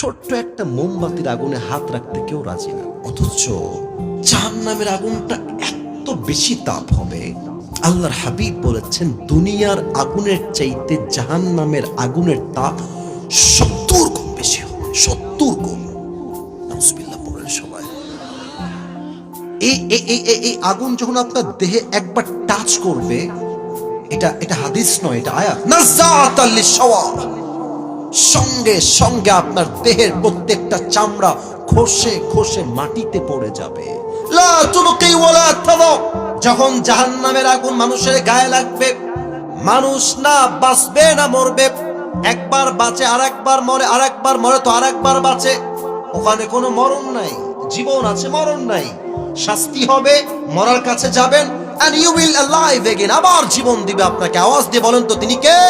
ছোট্ট একটা মোমবাতির আগুনে হাত রাখতে কেউ রাজি না। অথচ জাহান নামের আগুনটা এত বেশি তাপ হবে। আল্লাহর হাবিব বলেছেন, দুনিয়ার আগুনের চাইতে জাহান নামের আগুনের তাপ সত্তর গুণ বেশি হবে, সত্তর গুণ। পড়েন সবাই। এই এই আগুন যখন আপনার দেহে একবার টাচ করবে, এটা এটা হাদিস নয়, এটা আয়াত। লিশওয়া সঙ্গে সঙ্গে আপনার দেহের প্রত্যেকটা চামড়া খসে খসে মাটিতে পড়ে যাবে। যখন জাহান্নামের আগুন মানুষের গায়ে লাগবে, মানুষ না বাঁচবে না মরবে। একবার বাঁচে, আরেকবার মরে আরেকবার মরে তো আর একবার বাঁচে। ওখানে কোনো মরণ নাই, জীবন আছে, মরণ নাই। শাস্তি হবে, মরার কাছে যাবেন, and you will alive again আবার জীবন দিবে আপনাকে। আওয়াজ দিয়ে বলেন তো, তিনি কে?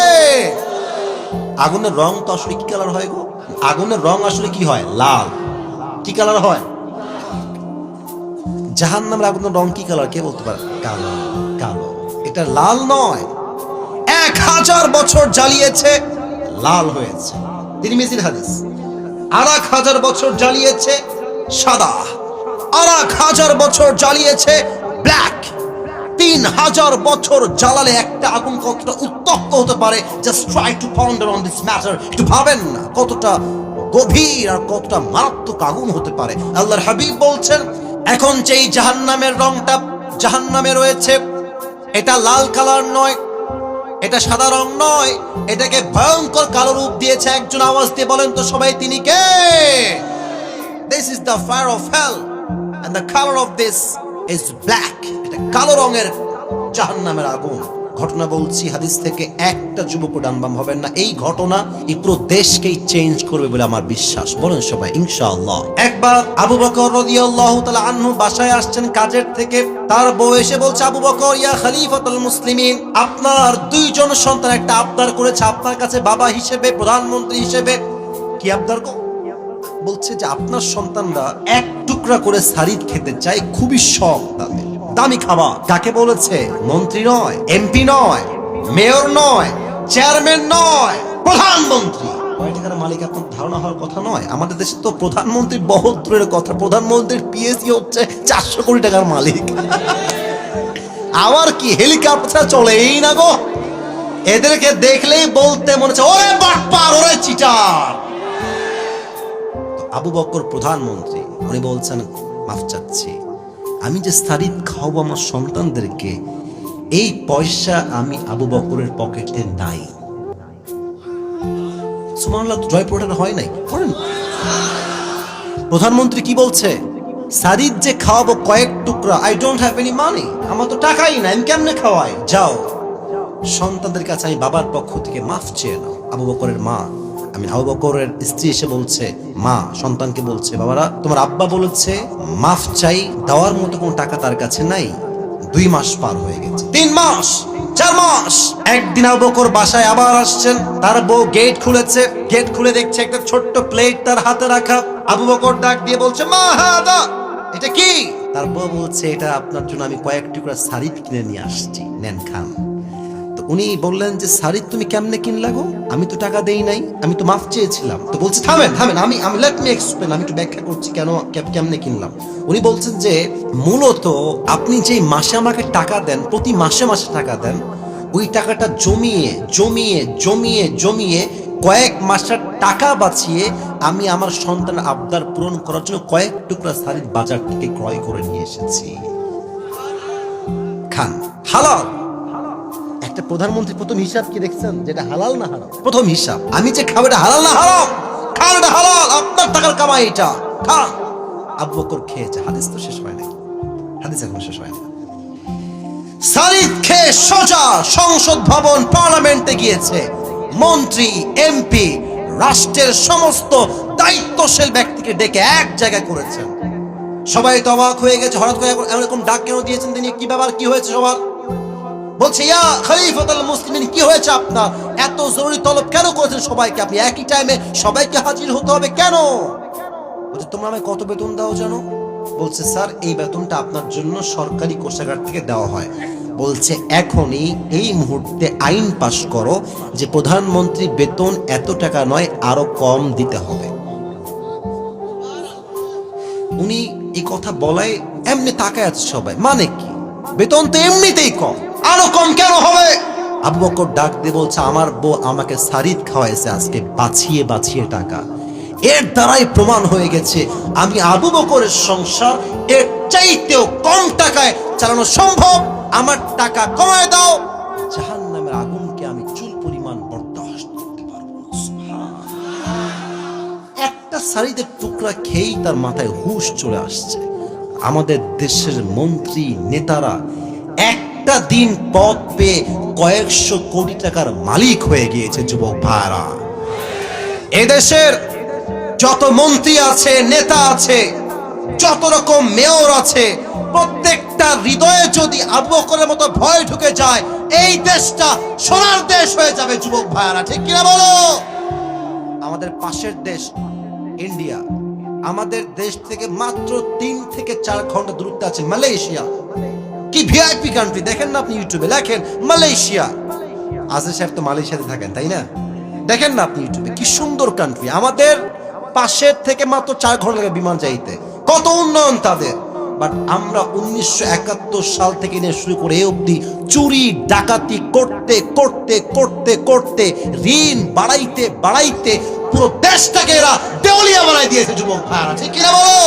আগুনের রং তো আসলে কি কালার হয় গো? আগুনের রং আসলে কি হয়? লাল। কি কালার হয়? জাহান নামের আগুনের রং কি কালার? কে বলতে পারে? কালো কালো। এটা লাল নয়। এক হাজার বছর জ্বালিয়েছে, লাল হয়েছে। তিনি মিজির হাদিস। আর এক হাজার বছর জ্বালিয়েছে সাদা। আর এক হাজার বছর জ্বালিয়েছে ব্ল্যাক। তিন হাজার বছর জ্বালালে একটা আগুন কতটা উত্তপ্ত হতে পারে? Just try to ponder on this matter একটু ভাবেন না, কতটা গভীর আর কতটা মারাত্মক আগুন হতে পারে। আল্লাহর হাবিব বলছেন, এখন যেই জাহান্নামের রংটা, জাহান্নামে রয়েছে, এটা লাল কালার নয়, এটা সাদা রং নয়, এটাকে ভয়ঙ্কর কালো রূপ দিয়েছে। একজন আওয়াজ দিয়ে বলেন তো সবাই, তিনি কে? This is the fire of hell and the colour of this is black এটা কালো রঙের জাহান্নামের আগুন। ঘটনা বলছি, হাদিস থেকে একটা যুবক ডানবাম হবেন না। এই ঘটনা এই পুরো দেশকেই চেঞ্জ করবে বলে আমার বিশ্বাস। বলেন সবাই, ইনশাআল্লাহ। একবার আবু বকর রাদিয়াল্লাহু তাআলা আনহু বাসায় আসছেন কাজের থেকে। তার বউ এসে বলছে, আবু বকর, ইয়া খলিফাতুল মুসলিমিন, আপনার দুইজন সন্তান একটা আবদার করেছে আপনার কাছে বাবা হিসেবে, প্রধানমন্ত্রী হিসেবে। কি আবদার বলছে যে আপনার সন্তানরা এক টুকরা করে সারিদ খেতে চায়, খুবই শখ তাদের। দামি খাবার। কাকে বলেছে, মন্ত্রী নয়, এমপি নয়, মেয়র নয়, চেয়ারম্যান নয়, প্রধানমন্ত্রী। মালিক ধারণা হওয়ার কথা নয়। আমাদের দেশে তো প্রধানমন্ত্রী বহুত দূরের কথা। প্রধানমন্ত্রীর পিএসসি হচ্ছে চারশো কোটি টাকার মালিক। আবার কি, হেলিকপ্টার চলেই না গো। এদেরকে দেখলেই বলতে মনে হচ্ছে, ওরে বাটপার ওরে চিটার! আবু বক্কর প্রধানমন্ত্রী উনি বলছেন, মাফ চাচ্ছি। আমি যে স্থারিত খাওয়াবো আমার সন্তানদেরকে, এই পয়সা আমি আবু বকরের পকেটে নাই। সুমানুল্লাহ জয়পুরটা হয় নাই। প্রধানমন্ত্রী কি বলছে? সারিদ যে খাওয়াবো কয়েক টুকরা I don't have any money আমার তো টাকাই নাই, আমি কেমনে খাওয়াই? যাও। সন্তানদের কাছে আমি বাবার পক্ষ থেকে মাফ চেয়ে নাও, আবু বকরের মা। আমি আবু বকরের স্ত্রী এসে বলছে, মা, সন্তানকে বলছে, বাবারা, তোমার আব্বা বলেছে, মাফ চাই, দেওয়ার মতো কোনো টাকা তার কাছে নাই, দুই মাস পার হয়ে গেছে। তিন মাস, চার মাস। একদিন আবু বকর বাসায় আবার আসছেন, তার বউ গেট খুলেছে গেট খুলে দেখছে একটা ছোট্ট প্লেট তার হাতে রাখা। আবু বকর ডাক দিয়ে বলছে, মা হাদা এটা কি? তার বউ বলছে, এটা আপনার জন্য আমি কয়েক টুকরা শাড়ি কিনে নিয়ে আসছি, নেন খান। উনি বললেন যে শাড়ি তুমি কেমনে কিনলা গো? আমি তো টাকা দেই নাই, আমি তো মাফ চেয়েছিলাম। তো বলছে, থামেন থামেন, আমি আমি লেট মি এক্সপ্লেন আমি একটু ব্যাখ্যা করছি কেন কেমনে কিনলাম? উনি বলছেন যে, মূলত আপনি যে মাসে আমাকে টাকা দেন, প্রতি মাসে মাসে টাকা দেন, ওই টাকাটা জমিয়ে জমিয়ে জমিয়ে জমিয়ে কয়েক মাসের টাকা বাঁচিয়ে আমি আমার সন্তান আবদার পূরণ করার জন্য কয়েক টুকরা শাড়ির বাজার থেকে ক্রয় করে নিয়ে এসেছি। খান, হালাল। একটা প্রধানমন্ত্রী প্রথম হিসাব কি দেখছেন? যেটা হালাল না হারাম? প্রথম হিসাব। আমি যে খাব এটা হালাল না হারাম? খান এটা হালাল। আপনার টাকার কামাই এটা। খান। আবু বকর খেয়েছে হাদিস তো শেষ হয় নাকি হাদিস এখন শেষ হয় না সারিদ খেয়ে সোজা সংসদ ভবন পার্লামেন্টে গিয়েছে। মন্ত্রী, এমপি, রাষ্ট্রের সমস্ত দায়িত্বশীল ব্যক্তিকে ডেকে এক জায়গায় করেছেন। সবাই তো অবাক হয়ে গেছে। হঠাৎ করে এরকম ডাক কেন দিয়েছেন তিনি? কি ব্যাপার? কি হয়েছে সবার? বলছে, ইয়া খলিফাতুল মুসলিমিন, কি হয়েছে আপনার? এত জরুরি তলব কেন করেছেন সবাইকে আপনি? একই টাইমে সবাইকে হাজির হতে হবে কেন? বলছে, তোমরা আমায় কত বেতন দাও জানো? বলছে, স্যার, এই বেতনটা আপনার জন্য সরকারি কোষাগার থেকে দেওয়া হয়। বলছে, এখনই এই মুহূর্তে আইন পাশ করো যে প্রধানমন্ত্রী বেতন এত টাকা নয়, আরও কম দিতে হবে। উনি এই কথা বলায় এমনি তাকায় আছে সবাই। মানে কি? বেতন তো এমনিতেই কম। আরও কম কেন হবে? আবু বকর ডাক দিয়ে বলছে, আমার বউ আমাকে সারিদ খাওয়াইছে আজকে, বাছিয়ে বাছিয়ে টাকা। এর দ্বারাই প্রমাণ হয়ে গেছে, আমি আবু বকরের সংসার এর চাইতেও কম টাকায় চালানো সম্ভব। আমার টাকা কমায় দাও। জাহান নামের আগুনকে আমি চুল পরিমাণ বরদাস্ত করতে পারব। একটা সারিদের টুকরা খেয়েই তার মাথায় হুশ চলে আসছে। আমাদের দেশের মন্ত্রী, নেতারা একটা দিন পদ পেয়ে কয়েকশো কোটি টাকার মালিক হয়ে গিয়েছে যুবক ভাইরা। এদেশের যত মন্ত্রী আছে, নেতা আছে, যত রকম মেয়র আছে, প্রত্যেকটা হৃদয়ে যদি আবু বকরের মতো ভয় ঢুকে যায়, এই দেশটা সোনার দেশ হয়ে যাবে যুবক ভাইয়ারা ঠিক কিনা বলো? আমাদের পাশের দেশ, ইন্ডিয়া। আমাদের দেশ থেকে মাত্র তিন থেকে চার ঘণ্টা দূরত্বে আছে মালয়েশিয়া। কি ভিআইপি কান্ট্রি দেখেন না আপনি ইউটিউবে লেখেন মালয়েশিয়া। আজের সাহেব তো মালয়েশিয়াতে থাকেন, তাই না? দেখেন না আপনি ইউটিউবে কি সুন্দর কান্ট্রি আমাদের পাশের থেকে মাত্র চার ঘণ্টা লাগে বিমান যাইতে কত উন্নয়ন তাদের। বাট আমরা উনিশশো একাত্তর সাল থেকে নিয়ে শুরু করে এ অবধি চুরি, ডাকাতি করতে করতে করতে করতে, ঋণ বাড়াইতে বাড়াইতে পুরো দেশটাকে এরা দেউলিয়া বানাই দিয়েছে, যুবক ভাইয়ারা। ঠিক কিনা বলো?